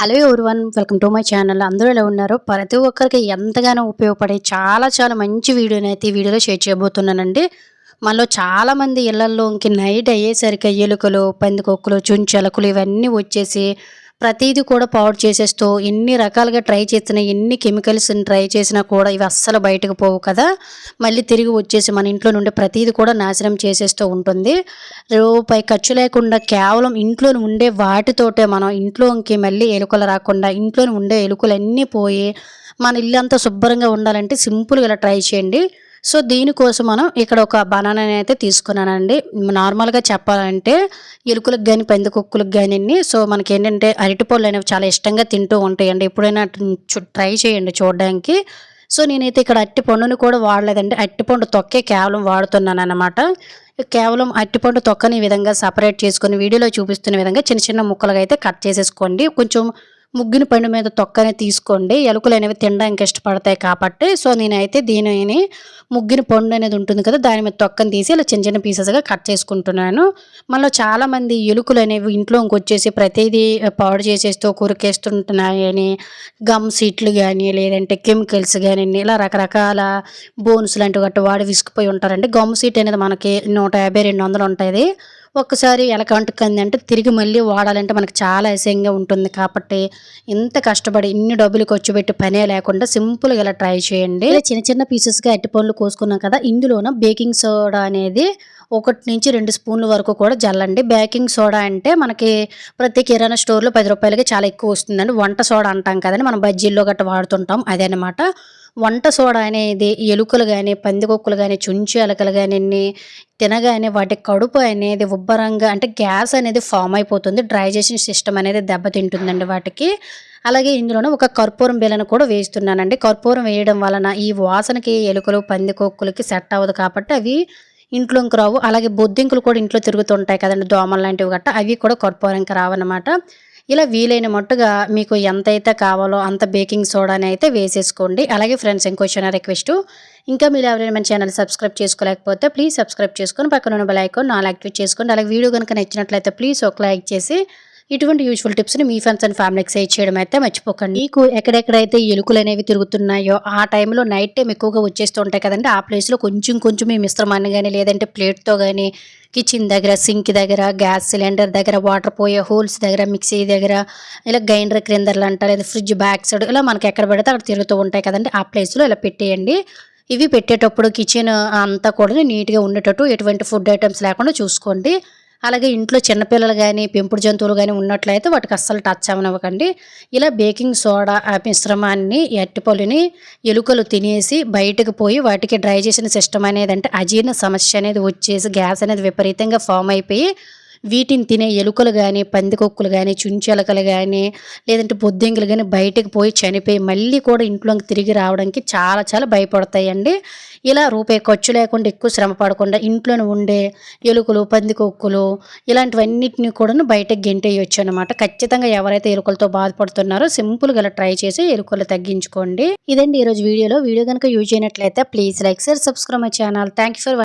Hello everyone welcome to my channel. అందరూ ఎలా ఉన్నారు? ప్రతి ఒక్కరికి ఎంతగానో ఉపయోగపడే చాలా చాలా మంచి వీడియోని అయితే ఈ వీడియోలో షేర్ చేయబోతున్నానండి. మనలో చాలామంది ఇళ్ళలోకి నైట్ అయ్యేసరికి ఎలుకలు పందికొక్కులు చుంచెలకులు ఇవన్నీ వచ్చేసి ప్రతిదీ కూడా పౌడర్ చేసేస్తూ ఎన్ని రకాలుగా ట్రై చేసినా ఎన్ని కెమికల్స్ని ట్రై చేసినా కూడా ఇవి అస్సలు బయటకు పోవు కదా. మళ్ళీ తిరిగి వచ్చేసి మన ఇంట్లో నుండి ప్రతిదీ కూడా నాశనం చేసేస్తూ ఉంటుంది. రూపాయి ఖర్చు లేకుండా కేవలం ఇంట్లో ఉండే వాటితోటే మనం ఇంట్లోకి మళ్ళీ ఎలుకలు రాకుండా ఇంట్లో ఉండే ఎలుకలన్నీ పోయి మన ఇల్లు అంతా శుభ్రంగా ఉండాలంటే సింపుల్గా ఇలా ట్రై చేయండి. సో దీనికోసం మనం ఇక్కడ ఒక బనానాని అయితే తీసుకున్నానండి. నార్మల్గా చెప్పాలంటే ఎలుకలకు కానీ పందికొక్కులకు కానీ సో మనకి ఏంటంటే అరటిపళ్ళు అనేవి చాలా ఇష్టంగా తింటూ ఉంటాయండి. ఎప్పుడైనా ట్రై చేయండి చూడడానికి. సో నేనైతే ఇక్కడ అట్టి పండుని కూడా వాడలేదండి. అట్టిపండు తొక్కే కేవలం వాడుతున్నాను అనమాట కేవలం అట్టిపండు తొక్కని విధంగా సపరేట్ చేసుకుని వీడియోలో చూపిస్తున్న విధంగా చిన్న చిన్న ముక్కలుగా అయితే కట్ చేసేసుకోండి. కొంచెం ముగ్గిన పండు మీద తొక్కనే తీసుకోండి. ఎలుకలు అనేవి తినడానికి ఇష్టపడతాయి కాబట్టి. సో నేనైతే దీనిని ముగ్గిన పండు అనేది ఉంటుంది కదా దాని మీద తొక్కని తీసి ఇలా చిన్న చిన్న పీసెస్గా కట్ చేసుకుంటున్నాను. మళ్ళీ చాలామంది ఎలుకలు అనేవి ఇంట్లోకి వచ్చేసి ప్రతిదీ పౌడర్ చేసేస్తూ కురికేస్తుంటున్నాయని గమ్ సీట్లు కానీ లేదంటే కెమికల్స్ కానీ ఇలా రకరకాల బోన్స్ లాంటివి గట్టి వాడి విసుకుపోయి ఉంటారండి. గమ్ సీట్ అనేది మనకి నూట యాభై రెండు వందలు ఉంటుంది ఒక్కసారి ఎలా కంటుకుంది అంటే తిరిగి మళ్ళీ వాడాలంటే మనకు చాలా అసహ్యంగా ఉంటుంది. కాబట్టి ఇంత కష్టపడి ఇన్ని డబ్బులు ఖర్చు పెట్టి పనే లేకుండా సింపుల్గా ఇలా ట్రై చేయండి. చిన్న చిన్న పీసెస్గా అట్టి పనులు కోసుకున్నాం కదా ఇందులోన బేకింగ్ సోడా అనేది ఒకటి నుంచి రెండు స్పూన్ల వరకు కూడా జల్లండి. బేకింగ్ సోడా అంటే మనకి ప్రతి కిరాణా స్టోర్లో పది రూపాయలకి చాలా ఎక్కువ వస్తుందండి. వంట సోడా అంటాం కదండి మనం బజ్జీల్లో గట్రా వాడుతుంటాం అదనమాట. వంట సోడా అనేది ఎలుకలు కానీ పందికొక్కులు కానీ చుంచి ఎలకలు కానీ తినగానే వాటి కడుపు అనేది ఉబ్బరంగా అంటే గ్యాస్ అనేది ఫామ్ అయిపోతుంది. డ్రైజేషన్ సిస్టమ్ అనేది దెబ్బతింటుందండి వాటికి. అలాగే ఇందులోనే ఒక కర్పూరం బిల్లను కూడా వేస్తున్నానండి. కర్పూరం వేయడం వలన ఈ వాసనకి ఎలుకలు పందికొక్కులకి సెట్ అవ్వదు కాబట్టి అవి ఇంట్లోకి రావు. అలాగే బొద్దింకులు కూడా ఇంట్లో తిరుగుతుంటాయి కదండి దోమలు లాంటివి గట్ట అవి కూడా కర్పూరంకి రావన్నమాట. ఇలా వీలైన మట్టుగా మీకు ఎంతైతే కావాలో అంత బేకింగ్ సోడాని అయితే వేసేసుకోండి. అలాగే ఫ్రెండ్స్ ఇంకో చిన్న రిక్వెస్ట్. ఇంకా మీరు ఎవరైనా మన ఛానల్ సబ్స్క్రైబ్ చేసుకోలేకపోతే ప్లీజ్ సబ్స్క్రైబ్ చేసుకొని పక్కన ఉన్న బెల్ ఐకాన్ నాలుగు యాక్టివేట్ చేసుకోండి. అలాగే వీడియో కనుక నచ్చినట్లయితే ప్లీజ్ ఒక లైక్ చేసి ఇటువంటి యూజ్ఫుల్ టిప్స్ని మీ ఫ్రెండ్స్ అండ్ ఫ్యామిలీకి షేర్ చేయడం అయితే మర్చిపోకండి. మీకు ఎక్కడెక్కడైతే ఎలుకలు అనేవి తిరుగుతున్నాయో ఆ టైంలో నైట్ టైం ఎక్కువగా వచ్చేస్తూ ఉంటాయి కదండి ఆ ప్లేస్లో కొంచెం కొంచెం మీ మిశ్రమాన్ని కానీ లేదంటే ప్లేట్తో కానీ కిచెన్ దగ్గర సింక్ దగ్గర గ్యాస్ సిలిండర్ దగ్గర వాటర్ పోయే హోల్స్ దగ్గర మిక్సీ దగ్గర ఇలా గ్రైండర్ క్రిందర్లు అంటారు లేదా ఫ్రిడ్జ్ బ్యాక్ సైడ్ ఇలా మనకి ఎక్కడ పడితే అక్కడ తిరుగుతూ ఉంటాయి కదండి ఆ ప్లేస్లో ఇలా పెట్టేయండి. ఇవి పెట్టేటప్పుడు కిచెన్ అంతా కూడా నీట్గా ఉండేటట్టు ఎటువంటి ఫుడ్ ఐటమ్స్ లేకుండా చూసుకోండి. అలాగే ఇంట్లో చిన్నపిల్లలు కానీ పెంపుడు జంతువులు కానీ ఉన్నట్లయితే వాటికి అస్సలు టచ్ అవనివ్వకండి ఇలా బేకింగ్ సోడా ఆ మిశ్రమాన్ని ఎట్టిపొలిని ఎలుకలు తినేసి బయటకు పోయి వాటికి డ్రై చేసిన సిస్టమ్ అనేది అంటే అజీర్ణ సమస్య అనేది వచ్చేసి గ్యాస్ అనేది విపరీతంగా ఫామ్ అయిపోయి వీటిని తినే ఎలుకలు కానీ పందికొక్కులు కానీ చుంచెలకలు కానీ లేదంటే బొద్దింకలు కానీ బయటకు పోయి చనిపోయి మళ్ళీ కూడా ఇంట్లోకి తిరిగి రావడానికి చాలా చాలా భయపడతాయండి. ఇలా రూపాయి ఖర్చు లేకుండా ఎక్కువ శ్రమ పడకుండా ఇంట్లోనే ఉండే ఎలుకలు పందికొక్కులు ఇలాంటివన్నిటిని కూడా బయటకు గెంటేయొచ్చు అనమాట ఖచ్చితంగా ఎవరైతే ఎలుకలతో బాధపడుతున్నారో సింపుల్గా ఇలా ట్రై చేసి ఎలుకలు తగ్గించుకోండి. ఇదండి ఈరోజు వీడియోలో. వీడియో కనుక యూజ్ అయినట్లయితే please like share subscribe my channel. Thank for